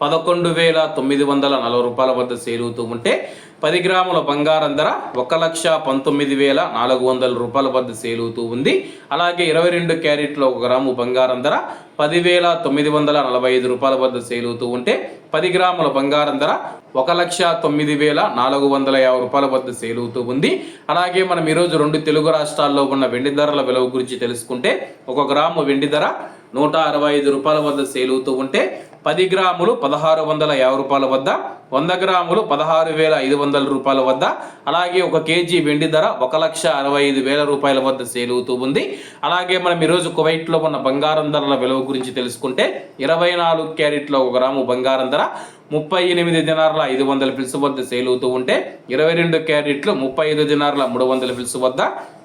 పదకొండు వేల తొమ్మిది వందల నలభై రూపాయల వద్ద సేలుతూ ఉంటే పది గ్రాముల బంగారం ధర ఒక లక్ష పంతొమ్మిది వేల నాలుగు వందల రూపాయల వద్ద సేలుతూ ఉంది. అలాగే ఇరవై రెండు క్యారెట్లో ఒక గ్రాము బంగారం ధర పదివేల తొమ్మిది వందల నలభై ఐదు రూపాయల వద్ద సేలుతూ ఉంటే పది గ్రాముల బంగారం ధర ఒక లక్ష తొమ్మిది వేల నాలుగు వందల యాభై రూపాయల వద్ద సేలుతూ ఉంది. అలాగే మనం ఈరోజు రెండు తెలుగు రాష్ట్రాల్లో ఉన్న వెండి ధరల విలువ గురించి తెలుసుకుంటే ఒక గ్రాము వెండి ధర నూట అరవై ఐదు రూపాయల వద్ద సేలుతూ ఉంటే పది గ్రాములు పదహారు వందల యాభై రూపాయల వద్ద వంద గ్రాములు పదహారు వేల ఐదు వందల రూపాయల వద్ద అలాగే ఒక కేజీ వెండి ధర ఒక లక్ష అరవై ఐదు వేల రూపాయల వద్ద సేలుతూ ఉంది. అలాగే మనం ఈరోజు కువైట్లో ఉన్న బంగారం ధరల విలువ గురించి తెలుసుకుంటే ఇరవై నాలుగు క్యారెట్లో ఒక గ్రాము బంగారం ధర ముప్పై ఎనిమిది దినార్ల ఐదు వందల పిలుసు వద్ద సేల్ అవుతూ ఉంటే ఇరవై రెండు క్యారెట్లు ముప్పై ఐదు దినార్ల మూడు వందల పిలుసు వద్ద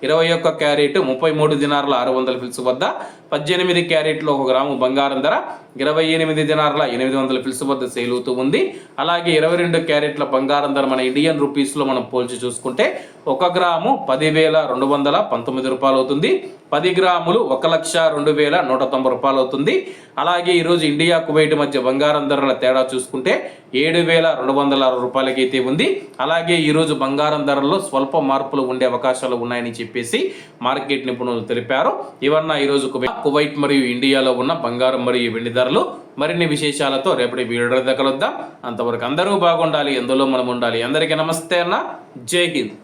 ఇరవై ఒక్క క్యారెట్ ముప్పై మూడు దినార్ల ఆరు వందల పిలుసు వద్ద పద్దెనిమిది క్యారెట్లు ఒక గ్రాము బంగారం ధర ఇరవై ఎనిమిది దినార్ల ఎనిమిది వందల పిలుసు వద్ద సేల్ అవుతూ ఉంది. అలాగే ఇరవై రెండు క్యారెట్ల బంగారం ధర మన ఇండియన్ రూపీస్లో మనం పోల్చి చూసుకుంటే ఒక గ్రాము పదివేల రెండు వందల పంతొమ్మిది రూపాయలు అవుతుంది. పది గ్రాములు ఒక లక్ష రెండు వేల నూట తొంభై రూపాయలు అవుతుంది. అలాగే ఈరోజు ఇండియా కువైట్ మధ్య బంగారం ధరల తేడా చూసుకుంటే ఏడు వేల రెండు వందల అరవై రూపాయలకి అయితే ఉంది. అలాగే ఈరోజు బంగారం ధరల్లో స్వల్ప మార్పులు ఉండే అవకాశాలు ఉన్నాయని చెప్పేసి మార్కెట్ నిపుణులు తెలిపారు. ఇవన్న ఈరోజు కువైట్ మరియు ఇండియాలో ఉన్న బంగారం మరియు వెండి ధరలు మరిన్ని విశేషాలతో రేపటి వీడియో కలుద్దాం. అంతవరకు అందరూ బాగుండాలి ఎందులో మనం ఉండాలి. అందరికీ నమస్తే అన్న. జై హింద్.